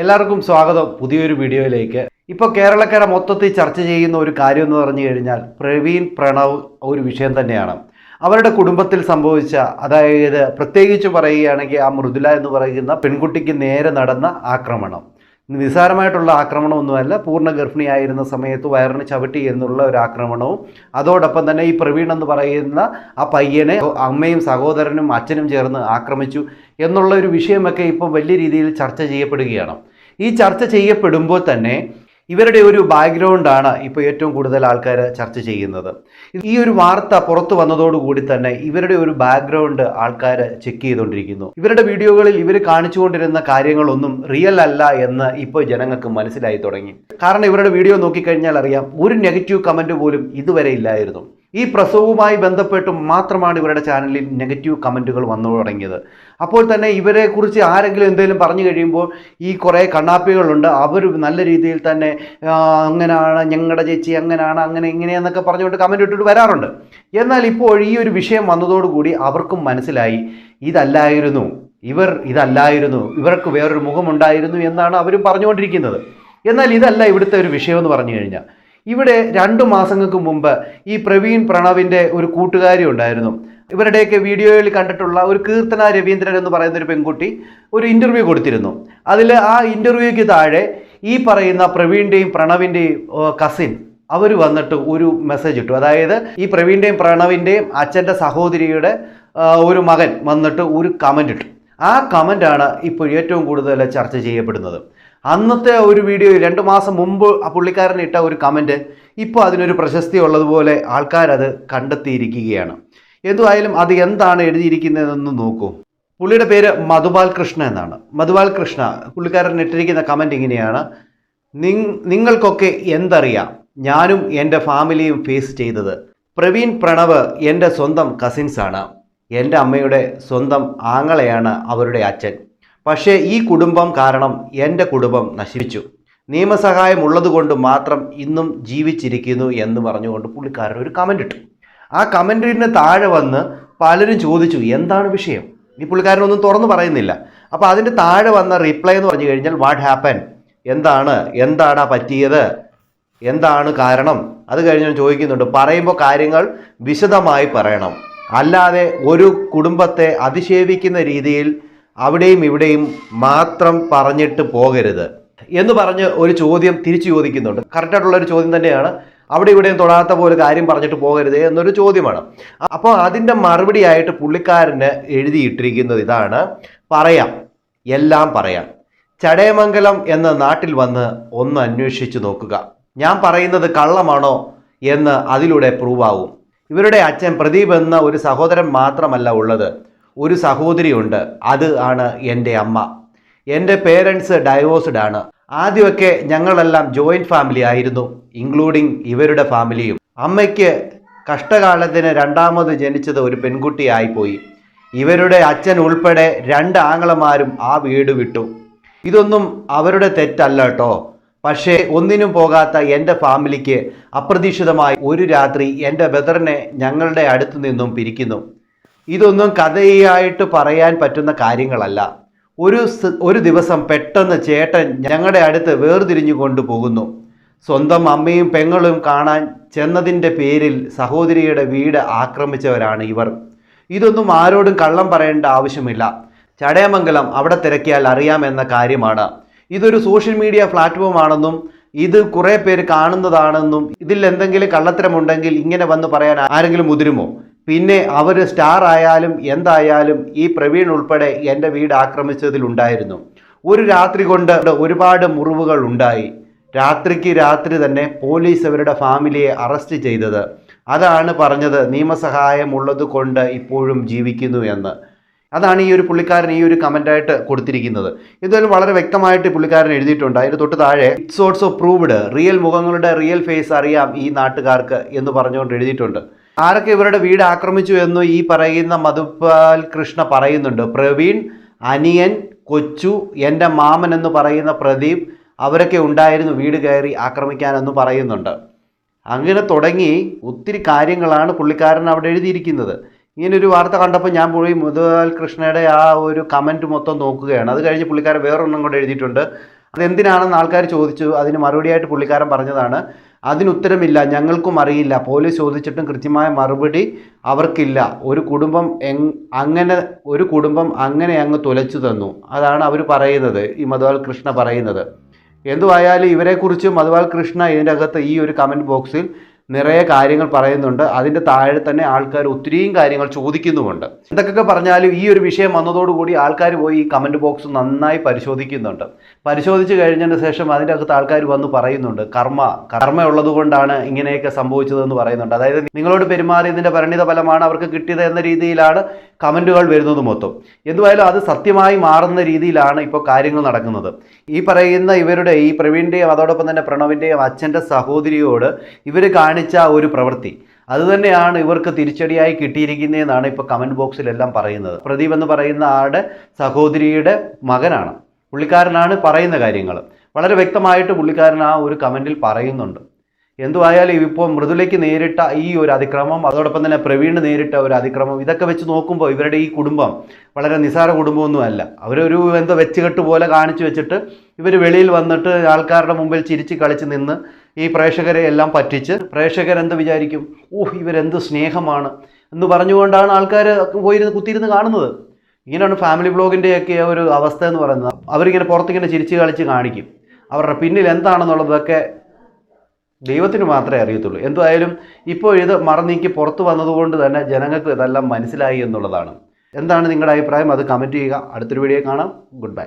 എല്ലാവർക്കും സ്വാഗതം പുതിയൊരു വീഡിയോയിലേക്ക്. ഇപ്പോൾ കേരളക്കര മൊത്തത്തിൽ ചർച്ച ചെയ്യുന്ന ഒരു കാര്യം എന്ന് പറഞ്ഞു കഴിഞ്ഞാൽ പ്രവീൺ പ്രണവ് ഒരു വിഷയം തന്നെയാണ്. അവരുടെ കുടുംബത്തിൽ സംഭവിച്ച അതായത് പ്രത്യേകിച്ച് പറയുകയാണെങ്കിൽ ആ മൃദുല എന്ന് പറയുന്ന പെൺകുട്ടിക്ക് നേരെ നടന്ന ആക്രമണം. നിസ്സാരമായിട്ടുള്ള ആക്രമണമൊന്നുമല്ല. പൂർണ ഗർഭിണിയായിരുന്ന സമയത്ത് വയറിന് ചവിട്ടി എന്നുള്ള ഒരു ആക്രമണവും അതോടൊപ്പം തന്നെ ഈ പ്രവീൺ എന്ന് പറയുന്ന ആ പയ്യനെ അമ്മയും സഹോദരനും അച്ഛനും ചേർന്ന് ആക്രമിച്ചു എന്നുള്ള ഒരു വിഷയമൊക്കെ ഇപ്പോൾ വലിയ രീതിയിൽ ചർച്ച ചെയ്യപ്പെടുകയാണ്. ഈ ചർച്ച ചെയ്യപ്പെടുമ്പോൾ തന്നെ ഇവരുടെ ഒരു ബാക്ക്ഗ്രൗണ്ടാണ് ഇപ്പോൾ ഏറ്റവും കൂടുതൽ ആൾക്കാർ ചർച്ച ചെയ്യുന്നത്. ഈ ഒരു വാർത്ത പുറത്തു വന്നതോടുകൂടി തന്നെ ഇവരുടെ ഒരു ബാക്ക്ഗ്രൗണ്ട് ആൾക്കാർ ചെക്ക് ചെയ്തുകൊണ്ടിരിക്കുന്നു. ഇവരുടെ വീഡിയോകളിൽ ഇവർ കാണിച്ചുകൊണ്ടിരുന്ന കാര്യങ്ങളൊന്നും റിയൽ അല്ല എന്ന് ഇപ്പോൾ ജനങ്ങൾക്ക് മനസ്സിലായി തുടങ്ങി. കാരണം ഇവരുടെ വീഡിയോ നോക്കിക്കഴിഞ്ഞാൽ അറിയാം ഒരു നെഗറ്റീവ് കമന്റ് പോലും ഇതുവരെ ഇല്ലായിരുന്നു. ഈ പ്രസവവുമായി ബന്ധപ്പെട്ട് മാത്രമാണ് ഇവരുടെ ചാനലിൽ നെഗറ്റീവ് കമന്റുകൾ വന്നു തുടങ്ങിയത്. അപ്പോൾ തന്നെ ഇവരെക്കുറിച്ച് ആരെങ്കിലും എന്തെങ്കിലും പറഞ്ഞു കഴിയുമ്പോൾ ഈ കുറേ കണ്ണാപ്പികളുണ്ട്. അവർ നല്ല രീതിയിൽ തന്നെ അങ്ങനെയാണ് ഞങ്ങളുടെ ചേച്ചി അങ്ങനെയാണ് അങ്ങനെ ഇങ്ങനെയെന്നൊക്കെ പറഞ്ഞുകൊണ്ട് കമന്റ് ഇട്ടിട്ട് വരാറുണ്ട്. എന്നാൽ ഇപ്പോൾ ഈ ഒരു വിഷയം വന്നതോടുകൂടി അവർക്കും മനസ്സിലായി ഇതല്ലായിരുന്നു ഇവർ ഇതല്ലായിരുന്നു ഇവർക്ക് വേറൊരു മുഖമുണ്ടായിരുന്നു എന്നാണ് അവരും പറഞ്ഞുകൊണ്ടിരിക്കുന്നത്. എന്നാൽ ഇതല്ല ഇവിടുത്തെ ഒരു വിഷയമെന്ന് പറഞ്ഞു കഴിഞ്ഞാൽ ഇവിടെ രണ്ടു മാസങ്ങൾക്ക് മുമ്പ് ഈ പ്രവീൺ പ്രണവിന്റെ ഒരു കൂട്ടുകാരി ഉണ്ടായിരുന്നു. ഇവരുടെയൊക്കെ വീഡിയോയിൽ കണ്ടിട്ടുള്ള ഒരു കീർത്തന രവീന്ദ്രൻ എന്ന് പറയുന്ന ഒരു പെൺകുട്ടി ഒരു ഇന്റർവ്യൂ കൊടുത്തിരുന്നു. അതിൽ ആ ഇന്റർവ്യൂക്ക് താഴെ ഈ പറയുന്ന പ്രവീണിന്റെയും പ്രണവിന്റെയും കസിൻ അവർ വന്നിട്ട് ഒരു മെസ്സേജ് ഇട്ടു. അതായത് ഈ പ്രവീണിന്റെയും പ്രണവിന്റെയും അച്ഛന്റെ സഹോദരിയുടെ ഒരു മകൻ വന്നിട്ട് ഒരു കമന്റ് ഇട്ടു. ആ കമന്റാണ് ഇപ്പോൾ ഏറ്റവും കൂടുതൽ ചർച്ച ചെയ്യപ്പെടുന്നത്. അന്നത്തെ ഒരു വീഡിയോ രണ്ട് മാസം മുമ്പ് ആ പുള്ളിക്കാരൻ ഇട്ട ഒരു കമന്റ് ഇപ്പോൾ അതിനൊരു പ്രശസ്തി ഉള്ളതുപോലെ ആൾക്കാരത് കണ്ടെത്തിയിരിക്കുകയാണ്. എന്തുമായാലും അത് എന്താണ് എഴുതിയിരിക്കുന്നതെന്ന് നോക്കൂ. പുള്ളിയുടെ പേര് മധുപാൽ കൃഷ്ണ എന്നാണ്. മധുപാൽ കൃഷ്ണ പുള്ളിക്കാരൻ ഇട്ടിരിക്കുന്ന കമന്റ് ഇങ്ങനെയാണ്. നിങ്ങൾക്കൊക്കെ എന്തറിയാം? ഞാനും എന്റെ ഫാമിലിയും ഫേസ് ചെയ്തത്. പ്രവീൺ പ്രണവ് എന്റെ സ്വന്തം കസിൻസാണ് എന്റെ അമ്മയുടെ സ്വന്തം ആങ്ങളെയാണ് അവരുടെ അച്ഛൻ. പക്ഷേ ഈ കുടുംബം കാരണം എന്റെ കുടുംബം നശിപ്പിച്ചു. നിയമസഹായം ഉള്ളതുകൊണ്ട് മാത്രം ഇന്നും ജീവിച്ചിരിക്കുന്നു എന്ന് പറഞ്ഞുകൊണ്ട് പുള്ളിക്കാരൻ ഒരു കമന്റ് ഇട്ടു. ആ കമന്റിന് താഴെ വന്ന് പലരും ചോദിച്ചു എന്താണ് വിഷയം? ഈ പുള്ളിക്കാരനൊന്നും തുറന്നു പറയുന്നില്ല. അപ്പോൾ അതിന്റെ താഴെ വന്ന റിപ്ലൈ എന്ന് പറഞ്ഞു കഴിഞ്ഞാൽ വാട്ട് ഹാപ്പൻ എന്താണ്? എന്താണ് പറ്റിയത്? എന്താണ് കാരണം? അത് കഴിഞ്ഞ് ചോദിക്കുന്നുണ്ട്. പറയുമ്പോൾ കാര്യങ്ങൾ വിശദമായി പറയണം. അല്ലാതെ ഒരു കുടുംബത്തെ അതിശേവിക്കുന്ന രീതിയിൽ അവിടെയും ഇവിടെയും മാത്രം പറഞ്ഞിട്ട് പോകരുത് എന്ന് പറഞ്ഞ് ഒരു ചോദ്യം തിരിച്ചു ചോദിക്കുന്നുണ്ട്. കറക്റ്റായിട്ടുള്ള ഒരു ചോദ്യം തന്നെയാണ്. അവിടെ ഇവിടെയും തൊടാത്ത പോലെ കാര്യം പറഞ്ഞിട്ട് പോകരുത് എന്നൊരു ചോദ്യമാണ്. അപ്പോൾ അതിന്റെ മറുപടിയായിട്ട് പുള്ളിക്കാരന് എഴുതിയിട്ടിരിക്കുന്നത് ഇതാണ്. പറയാം. എല്ലാം പറയാം. ചടയമംഗലം എന്ന നാട്ടിൽ വന്ന് ഒന്ന് അന്വേഷിച്ചു നോക്കുക. ഞാൻ പറയുന്നത് കള്ളമാണോ എന്ന് അതിലൂടെ പ്രൂവ് ആവും. ഇവരുടെ അച്ഛൻ പ്രദീപ് എന്ന ഒരു സഹോദരൻ മാത്രമല്ല ഉള്ളത്. ഒരു സഹോദരിയുണ്ട്. അത് ആണ് എന്റെ അമ്മ. എന്റെ പേരൻസ് ഡൈവോഴ്സ്ഡ് ആണ്. ആദ്യമൊക്കെ ഞങ്ങളെല്ലാം ജോയിന്റ് ഫാമിലി ആയിരുന്നു ഇൻക്ലൂഡിങ് ഇവരുടെ ഫാമിലിയും. അമ്മയ്ക്ക് കഷ്ടകാലത്തിന് രണ്ടാമത് ജനിച്ചത് ഒരു പെൺകുട്ടിയായിപ്പോയി ഇവരുടെ അച്ഛൻ ഉൾപ്പെടെ രണ്ട് ആങ്ങളമാരും ആ വീട് വിട്ടു. ഇതൊന്നും അവരുടെ തെറ്റല്ല കേട്ടോ. പക്ഷേ ഒന്നിനും പോകാത്ത എന്റെ ഫാമിലിക്ക് അപ്രതീക്ഷിതമായി ഒരു രാത്രി എന്റെ ബദറിനെ ഞങ്ങളുടെ അടുത്തു നിന്നും പിരിക്കുന്നു. ഇതൊന്നും കഥയായിട്ട് പറയാൻ പറ്റുന്ന കാര്യങ്ങളല്ല. ഒരു ഒരു ദിവസം പെട്ടെന്ന് ചേട്ടൻ ഞങ്ങളുടെ അടുത്ത് വേർതിരിഞ്ഞു കൊണ്ടുപോകുന്നു സ്വന്തം അമ്മയും പെങ്ങളും കാണാൻ ചെന്നതിന്റെ പേരിൽ സഹോദരിയുടെ വീട് ആക്രമിച്ചവരാണ് ഇവർ. ഇതൊന്നും ആരോടും കള്ളം പറയേണ്ട ആവശ്യമില്ല. ചടയമംഗലം അവിടെ തിരക്കിയാൽ അറിയാമെന്ന കാര്യമാണ്. ഇതൊരു സോഷ്യൽ മീഡിയ പ്ലാറ്റ്ഫോം ആണെന്നും ഇത് കുറേ പേര് കാണുന്നതാണെന്നും ഇതിൽ എന്തെങ്കിലും കള്ളത്തരമുണ്ടെങ്കിൽ ഇങ്ങനെ വന്ന് പറയാൻ ആരെങ്കിലും മുതിരുമോ? പിന്നെ അവർ സ്റ്റാർ ആയാലും എന്തായാലും ഈ പ്രവീൺ ഉൾപ്പെടെ എന്റെ വീട് ആക്രമിച്ചതിലുണ്ടായിരുന്നു ഒരു രാത്രി കൊണ്ട് ഒരുപാട് മുറിവുകൾ ഉണ്ടായി. രാത്രിക്ക് രാത്രി തന്നെ പോലീസ് അവരുടെ ഫാമിലിയെ അറസ്റ്റ് ചെയ്തത്. അതാണ് പറഞ്ഞത് നിയമസഹായം ഉള്ളത് കൊണ്ട് ഇപ്പോഴും ജീവിക്കുന്നു എന്ന്. അതാണ് ഈ ഒരു പുള്ളിക്കാരൻ ഈ ഒരു കമന്റായിട്ട് കൊടുത്തിരിക്കുന്നത്. ഇതുവരെ വളരെ വ്യക്തമായിട്ട് പുള്ളിക്കാരൻ എഴുതിയിട്ടുണ്ട്. അതിന് തൊട്ട് താഴെ ഇറ്റ്സ് ഓൾസോ പ്രൂവ്ഡ് റിയൽ മുഖങ്ങളുടെ റിയൽ ഫേസ് അറിയാം ഈ നാട്ടുകാർക്ക് എന്ന് പറഞ്ഞുകൊണ്ട് എഴുതിയിട്ടുണ്ട്. ആരൊക്കെ ഇവരുടെ വീട് ആക്രമിച്ചു എന്ന് ഈ പറയുന്ന മധുപാൽ കൃഷ്ണ പറയുന്നുണ്ട്. പ്രവീൺ അനിയൻ കൊച്ചു എന്റെ മാമൻ എന്ന് പറയുന്ന പ്രദീപ് അവരൊക്കെ ഉണ്ടായിരുന്നു വീട് കയറി ആക്രമിക്കാനെന്ന് പറയുന്നുണ്ട്. അങ്ങനെ തുടങ്ങി ഒത്തിരി കാര്യങ്ങളാണ് പുള്ളിക്കാരൻ അവിടെ എഴുതിയിരിക്കുന്നത്. ഇങ്ങനൊരു വാർത്ത കണ്ടപ്പോൾ ഞാൻ പോയി മുതുകാൽ കൃഷ്ണയുടെ ആ ഒരു കമന്റ് മൊത്തം നോക്കുകയാണ്. അത് കഴിഞ്ഞ് പുള്ളിക്കാരൻ വേറൊന്നും കൂടെ എഴുതിയിട്ടുണ്ട്. അതെന്തിനാണെന്ന് ആൾക്കാർ ചോദിച്ചു. അതിന് മറുപടിയായിട്ട് പുള്ളിക്കാരൻ പറഞ്ഞതാണ്. അതിനുത്തരമില്ല. ഞങ്ങൾക്കും അറിയില്ല. പോലീസ് ചോദിച്ചിട്ടും കൃത്യമായ മറുപടി അവർക്കില്ല. ഒരു കുടുംബം അങ്ങനെ ഒരു കുടുംബം അങ്ങനെ അങ്ങ് തുലച്ചു തന്നു. അതാണ് അവർ പറയുന്നത്. ഈ മധുവാൽ കൃഷ്ണ പറയുന്നത്. എന്തുവായാലും ഇവരെക്കുറിച്ച് മധുവാൽ കൃഷ്ണ ഇതിന്റെ അകത്ത് ഈ ഒരു കമന്റ് ബോക്സിൽ നിറയെ കാര്യങ്ങൾ പറയുന്നുണ്ട്. അതിന്റെ താഴെ തന്നെ ആൾക്കാർ ഒത്തിരിയും കാര്യങ്ങൾ ചോദിക്കുന്നുമുണ്ട്. ഇതൊക്കെ പറഞ്ഞാലും ഈ ഒരു വിഷയം വന്നതോടുകൂടി ആൾക്കാർ പോയി ഈ കമന്റ് ബോക്സ് നന്നായി പരിശോധിക്കുന്നുണ്ട്. പരിശോധിച്ച് കഴിഞ്ഞതിന് ശേഷം അതിന്റെ അകത്ത് ആൾക്കാർ വന്ന് പറയുന്നുണ്ട്. കർമ്മ കർമ്മ ഉള്ളതുകൊണ്ടാണ് ഇങ്ങനെയൊക്കെ സംഭവിച്ചതെന്ന് പറയുന്നുണ്ട്. അതായത് നിങ്ങളോട് പെരുമാറിയതിന്റെ പരിണിത ഫലമാണ് അവർക്ക് കിട്ടിയത് എന്ന രീതിയിലാണ് കമന്റുകൾ വരുന്നത് മൊത്തം. എന്തുവായാലും അത് സത്യമായി മാറുന്ന രീതിയിലാണ് ഇപ്പോൾ കാര്യങ്ങൾ നടക്കുന്നത്. ഈ പറയുന്ന ഇവരുടെ ഈ പ്രവീണിന്റെയും അതോടൊപ്പം തന്നെ പ്രണവിന്റെയും അച്ഛന്റെ സഹോദരിയോട് ഇവർ കാണിച്ച ഒരു പ്രവൃത്തി. അതുതന്നെയാണ് ഇവർക്ക് തിരിച്ചടിയായി കിട്ടിയിരിക്കുന്നതെന്നാണ് ഇപ്പോൾ കമന്റ് ബോക്സിലെല്ലാം പറയുന്നത്. പ്രദീപ് എന്ന് പറയുന്ന ആളുടെ സഹോദരിയുടെ മകനാണ്. പുള്ളിക്കാരനാണ് പറയുന്ന കാര്യങ്ങൾ. വളരെ വ്യക്തമായിട്ട് പുള്ളിക്കാരൻ ആ ഒരു കമന്റിൽ പറയുന്നുണ്ട്. എന്തുവായാലും ഇപ്പോൾ മൃദുലയ്ക്ക് നേരിട്ട ഈ ഒരു അതിക്രമം അതോടൊപ്പം തന്നെ പ്രവീണ് നേരിട്ട ഒരു അതിക്രമം ഇതൊക്കെ വെച്ച് നോക്കുമ്പോൾ ഇവരുടെ ഈ കുടുംബം വളരെ നിസാര കുടുംബമൊന്നുമല്ല അവരൊരു എന്തോ വെച്ചുകെട്ട് പോലെ കാണിച്ചു വെച്ചിട്ട് ഇവർ വെളിയിൽ വന്നിട്ട് ആൾക്കാരുടെ മുമ്പിൽ ചിരിച്ച് കളിച്ച് നിന്ന് ഈ പ്രേക്ഷകരെ എല്ലാം പറ്റിച്ച് പ്രേക്ഷകരെന്ത് വിചാരിക്കും? ഓഹ് ഇവരെന്ത് സ്നേഹമാണ് എന്ന് പറഞ്ഞുകൊണ്ടാണ് ആൾക്കാർ പോയിരുന്ന് കുത്തിയിരുന്ന് കാണുന്നത്. ഇങ്ങനെയാണ് ഫാമിലി ബ്ലോഗിന്റെയൊക്കെ ഒരു അവസ്ഥ എന്ന് പറയുന്നത്. അവരിങ്ങനെ പുറത്തിങ്ങനെ ചിരിച്ച് കളിച്ച് കാണിക്കും. അവരുടെ പിന്നിൽ എന്താണെന്നുള്ളതൊക്കെ ദൈവത്തിന് മാത്രമേ അറിയത്തുള്ളൂ. എന്തായാലും ഇപ്പോൾ ഇത് മറന്നീക്കി പുറത്തു വന്നതുകൊണ്ട് തന്നെ ജനങ്ങൾക്ക് ഇതെല്ലാം മനസ്സിലായി എന്നുള്ളതാണ്. എന്താണ് നിങ്ങളുടെ അഭിപ്രായം? അത് കമന്റ് ചെയ്യുക. അടുത്തൊരു വീഡിയോ കാണാം. Good bye